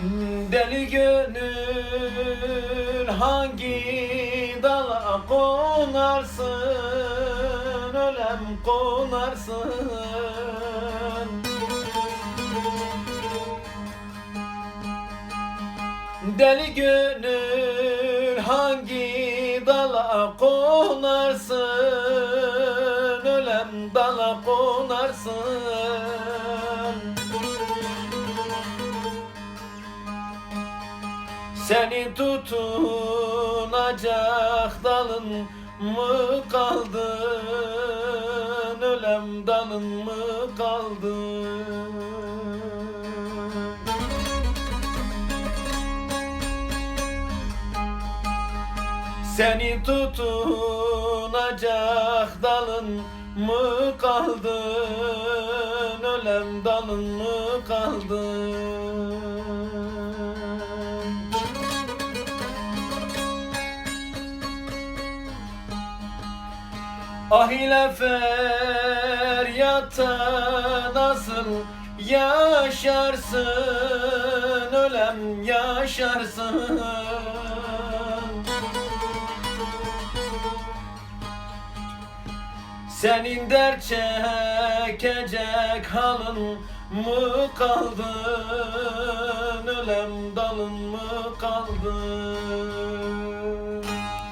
Deli gönül hangi dala konarsın? Ölem konarsın. Deli gönül hangi dala konarsın? Ölem dala konarsın Seni tutunacak dalın mı kaldın Ölem dalın mı kaldın Seni tutunacak dalın mı kaldın Ölem dalın mı kaldın Ah ile feryatta nasıl yaşarsın? Ölem yaşarsın. Senin dert çekecek halın mı kaldın Ölem dalın mı kaldın